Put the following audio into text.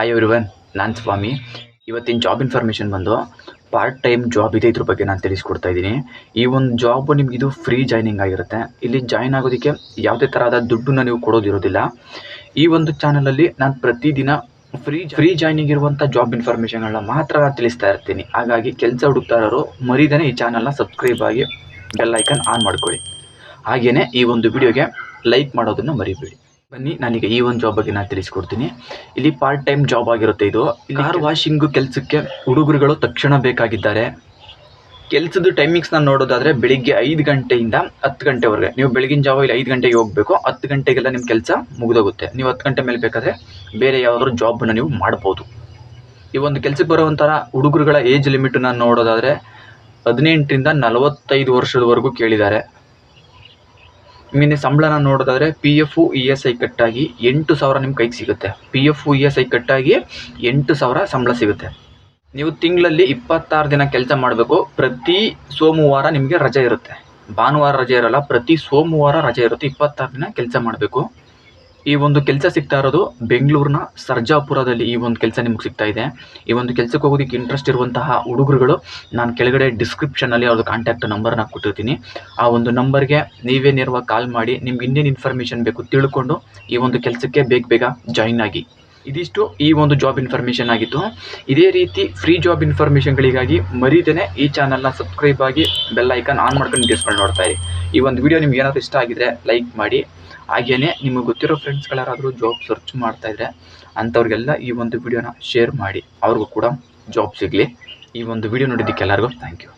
Hi everyone ನಾನು ಸ್ವಾಮಿ. ಇವತ್ತಿನ job information ಬಂದು ಪಾರ್ಟ್ ಟೈಮ್ ಜಾಬ್ ಇದೆ ಇದ್ರ ಬಗ್ಗೆ ನಾನು ತಿಳಿಸ್ಕೊಡ್ತಾ ಇದ್ದೀನಿ. ಈ ಒಂದು ಜಾಬ್ ನಿಮ್ಗೆ ಇದು ಫ್ರೀ ಜಾಯ್ನಿಂಗ್ ಆಗಿರುತ್ತೆ. ಇಲ್ಲಿ ಜಾಯ್ನ್ ಆಗೋದಕ್ಕೆ ಯಾವುದೇ ಥರದ ದುಡ್ಡನ್ನ ನೀವು ಕೊಡೋದಿರೋದಿಲ್ಲ. ಈ ಒಂದು ಚಾನಲಲ್ಲಿ ನಾನು ಪ್ರತಿದಿನ ಫ್ರೀ ಫ್ರೀ ಜಾಯ್ನಿಂಗ್ ಇರುವಂಥ ಜಾಬ್ ಇನ್ಫಾರ್ಮೇಷನ್ಗಳನ್ನ ಮಾತ್ರ ತಿಳಿಸ್ತಾ ಇರ್ತೀನಿ. ಹಾಗಾಗಿ ಕೆಲಸ ಹುಡುಕ್ತಾ ಇರೋರು ಮರಿದೇ ಈ ಚಾನಲ್ನ ಸಬ್ಸ್ಕ್ರೈಬ್ ಆಗಿ ಬೆಲ್ ಐಕನ್ ಆನ್ ಮಾಡ್ಕೊಳ್ಳಿ. ಹಾಗೆಯೇ ಈ ಒಂದು ವಿಡಿಯೋಗೆ ಲೈಕ್ ಮಾಡೋದನ್ನು ಮರಿಬೇಡಿ. ಬನ್ನಿ ನಾನೀಗ ಈ ಒಂದು ಜಾಬ್ ಬಗ್ಗೆ ನಾನು ತಿಳಿಸ್ಕೊಡ್ತೀನಿ. ಇಲ್ಲಿ ಪಾರ್ಟ್ ಟೈಮ್ ಜಾಬ್ ಆಗಿರುತ್ತೆ ಇದು. ಕಾರ್ ವಾಷಿಂಗ್ ಕೆಲಸಕ್ಕೆ ಹುಡುಗರುಗಳು ತಕ್ಷಣ ಬೇಕಾಗಿದ್ದಾರೆ. ಕೆಲಸದ ಟೈಮಿಂಗ್ಸ್ ಟೈಮಿಂಗ್ಸ್ನ ನೋಡೋದಾದ್ರೆ ಬೆಳಿಗ್ಗೆ ಐದು ಗಂಟೆಯಿಂದ ಹತ್ತು ಗಂಟೆವರೆಗೆ. ನೀವು ಬೆಳಗಿನ ಜಾವ ಇಲ್ಲಿ ಐದು ಗಂಟೆಗೆ ಹೋಗಬೇಕು. ಹತ್ತು ಗಂಟೆಗೆಲ್ಲ ನಿಮ್ಮ ಕೆಲಸ ಮುಗಿದೋಗುತ್ತೆ. ನೀವು ಹತ್ತು ಗಂಟೆ ಮೇಲೆ ಬೇಕಾದರೆ ಬೇರೆ ಯಾವುದಾದ್ರು ಜಾಬನ್ನು ನೀವು ಮಾಡ್ಬೋದು. ಈ ಒಂದು ಕೆಲಸಕ್ಕೆ ಬರುವಂಥರ ಹುಡುಗರುಗಳ ಏಜ್ ಲಿಮಿಟನ್ನ ನೋಡೋದಾದರೆ ಹದಿನೆಂಟರಿಂದ ನಲವತ್ತೈದು ವರ್ಷದವರೆಗೂ ಕೇಳಿದ್ದಾರೆ. ಮೀನು ಸಂಬಳನ ನೋಡೋದಾದ್ರೆ P F E S I ಕಟ್ಟಾಗಿ ಎಂಟು ಸಾವಿರ ನಿಮ್ಮ ಕೈಗೆ ಸಿಗುತ್ತೆ. P F E S I ಕಟ್ಟಾಗಿ ಎಂಟು ಸಾವಿರ ಸಂಬಳ ಸಿಗುತ್ತೆ. ನೀವು ತಿಂಗಳಲ್ಲಿ ಇಪ್ಪತ್ತಾರು ದಿನ ಕೆಲಸ ಮಾಡಬೇಕು. ಪ್ರತಿ ಸೋಮವಾರ ನಿಮಗೆ ರಜೆ ಇರುತ್ತೆ. ಭಾನುವಾರ ರಜೆ ಇರಲ್ಲ, ಪ್ರತಿ ಸೋಮವಾರ ರಜೆ ಇರುತ್ತೆ. ಇಪ್ಪತ್ತಾರು ದಿನ ಕೆಲಸ ಮಾಡಬೇಕು. ಈ ಒಂದು ಕೆಲಸ ಸಿಗ್ತಾ ಇರೋದು ಬೆಂಗಳೂರಿನ ಸರ್ಜಾಪುರದಲ್ಲಿ ಈ ಒಂದು ಕೆಲಸ ನಿಮ್ಗೆ ಸಿಗ್ತಾ ಇದೆ. ಈ ಒಂದು ಕೆಲಸಕ್ಕೆ ಹೋಗೋದಕ್ಕೆ ಇಂಟ್ರೆಸ್ಟ್ ಇರುವಂತಹ ಹುಡುಗರುಗಳು, ನಾನು ಕೆಳಗಡೆ ಡಿಸ್ಕ್ರಿಪ್ಷನಲ್ಲಿ ಅವ್ರದ್ದು ಕಾಂಟ್ಯಾಕ್ಟ್ ನಂಬರ್ನ ಕೊಟ್ಟಿರ್ತೀನಿ. ಆ ಒಂದು ನಂಬರ್ಗೆ ನೀವೇ ನೇರವಾಗಿ ಕಾಲ್ ಮಾಡಿ, ನಿಮ್ಗೆ ಇನ್ನೇನು ಇನ್ಫಾರ್ಮೇಷನ್ ಬೇಕು ತಿಳ್ಕೊಂಡು ಈ ಒಂದು ಕೆಲಸಕ್ಕೆ ಬೇಗ ಬೇಗ ಜಾಯಿನ್ ಆಗಿ. ಇದಿಷ್ಟು ಈ ಒಂದು ಜಾಬ್ ಇನ್ಫಾರ್ಮೇಷನ್ ಆಗಿತ್ತು. ಇದೇ ರೀತಿ ಫ್ರೀ ಜಾಬ್ ಇನ್ಫಾರ್ಮೇಷನ್ಗಳಿಗಾಗಿ ಮರೀದೇನೆ ಈ ಚಾನಲ್ನ ಸಬ್ಸ್ಕ್ರೈಬ್ ಆಗಿ ಬೆಲ್ ಐಕಾನ್ ಆನ್ ಮಾಡ್ಕೊಂಡು ಡಿಸ್ಕೊಂಡು ನೋಡ್ತಾ ಇರಿ. ಈ ಒಂದು ವಿಡಿಯೋ ನಿಮ್ಗೆ ಏನಾದರೂ ಇಷ್ಟ ಆಗಿದ್ರೆ ಲೈಕ್ ಮಾಡಿ ಹಾಗೆಯೇ ನಿಮಗೆ ಗೊತ್ತಿರೋ ಫ್ರೆಂಡ್ಸ್ಗಳ್ಯಾರಾದರೂ ಜಾಬ್ ಸರ್ಚ್ ಮಾಡ್ತಾ ಇದ್ರೆ ಅಂಥವ್ರಿಗೆಲ್ಲ ಈ ಒಂದು ವಿಡಿಯೋನ ಶೇರ್ ಮಾಡಿ. ಅವ್ರಿಗೂ ಕೂಡ ಜಾಬ್ ಸಿಗಲಿ. ಈ ಒಂದು ವಿಡಿಯೋ ನೋಡಿದ್ದಕ್ಕೆ ಎಲ್ಲರಿಗೂ ಥ್ಯಾಂಕ್ ಯು